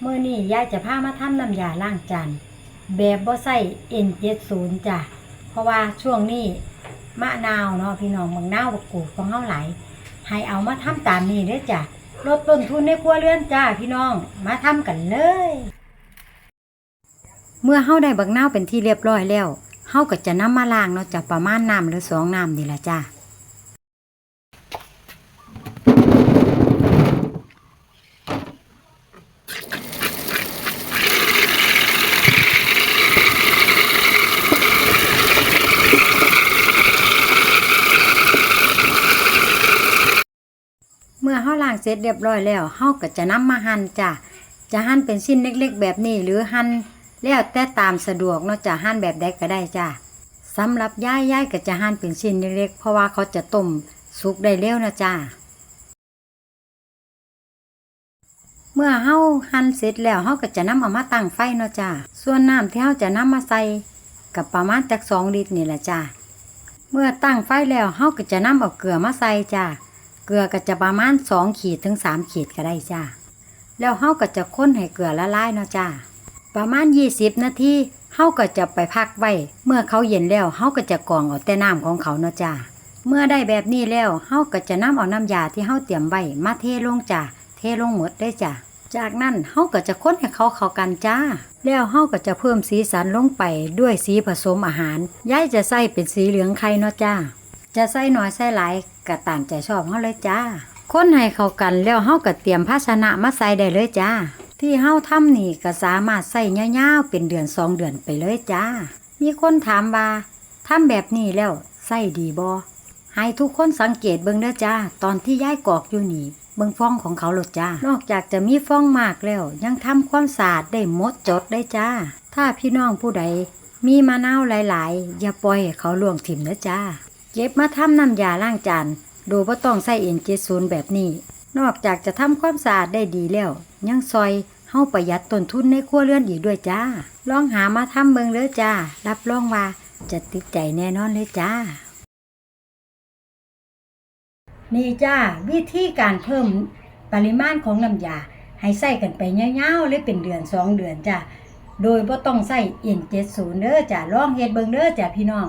เมื่อนี้ยายจะพามาทำน้ำยาล้างจานแบบบ่ใส่ N70 จ้ะ เพราะว่าช่วงนี้มะนาวเนาะพี่น้องบางนาวบักกูดของเฮาหลายให้เอามาทำตามนี้เด้อจ้ะลดต้นทุนในครัวเรือนจ้าพี่น้องมาทำกันเลย เมื่อเฮาได้บักนาวเป็นที่เรียบร้อยแล้วเฮาก็จะนำมาล้างเนาะจ้ะประมาณน้ำหรือสองน้ำนี่ละจ้า เมื่อเฮาล้างเสร็จเรียบร้อยแล้วเฮาก็จะนำมาหั่นจ้ะจะหั่นเป็นชิ้นเล็กๆ แบบนี้หรือหั่นแล้วแต่ตามสะดวกเนาะจะหั่นแบบใดก็ได้จ้ะสำหรับย่ายย่ายก็จะหั่นเป็นชิ้นเล็กๆ เพราะว่าเขาจะต้มสุกได้เร็วนะจ้ะเมื่อเฮาหั่นเสร็จแล้วเฮาก็จะนำเอามาตั้งไฟเนาะจ้ะส่วนน้ำที่เฮาจะนำมาใส่กับประมาณจัก2ลิตรนี่แหละจ้ะเมื่อตั้งไฟแล้วเฮาก็จะนำเอาเกลือมาใส่จ้ะ เกลือก็จะประมาณ2ขีดถึง3ขีดก็ได้จ้าแล้วเฮาก็จะค้นให้เกลือละลายเนาะจ้าประมาณ20นาทีเฮาก็จะไปพักไว้ เมื่อเขาเย็นแล้วเฮาก็จะกรองเอาแต่น้ำของเขาเนาะจ้าเมื่อได้แบบนี้แล้วเฮาก็จะนำเอาน้ำยาที่เฮาเตรียมไว้มาเทลงจ้าเทลงหมดได้จ้าจากนั้นเฮาก็จะค้นให้เขาเข้ากันจ้า แล้วเฮาก็จะเพิ่มสีสันลงไปด้วยสีผสมอาหารยายจะใส่เป็นสีเหลืองไข่เนาะจ้า จะใส่น้อยใส่หลายก็ตามใจชอบเฮาเลยจ้า คนให้เข้ากันแล้วเฮาก็เตรียมภาชนะมาใส่ได้เลยจ้า ที่เฮาทำนี่ก็สามารถใส่ยาวๆเป็นเดือนสองเดือนไปเลยจ้า มีคนถามว่าทำแบบนี้แล้วใส่ดีบ่ให้ทุกคนสังเกตเบิ่งเด้อจ้า ตอนที่ย้ายกอกอยู่นี่เบิ่งฟองของเขาโลดจ้า นอกจากจะมีฟองมากแล้ว ยังทำความสะอาดได้หมดจดได้จ้า ถ้าพี่น้องผู้ใดมีมะนาวหลาย ๆ อย่าปล่อยให้เขาล่วงถิ่มเด้อจ้า เก็บมาทำน้ำยาล้างจาน โดยบ่ต้องใส่เอ็นเจศูนย์แบบนี้ นอกจากจะทำความสะอาดได้ดีแล้ว ยังซอยเฮาประหยัดต้นทุนในครัวเรือนอีกด้วยจ้า ลองหามาทำเบิ่งเลยจ้า รับรองว่าจะติดใจแน่นอนเลยจ้า นี่จ้า วิธีการเพิ่มปริมาณของน้ำยา ให้ใส่กันไปยาวๆเลยเป็นเดือนสองเดือนจ้าโดยบ่ต้องใส่เอ็นเจ็ดศูนย์เด้อจ้าลองเฮ็ดเบิ่งเด้อจ้าพี่น้อง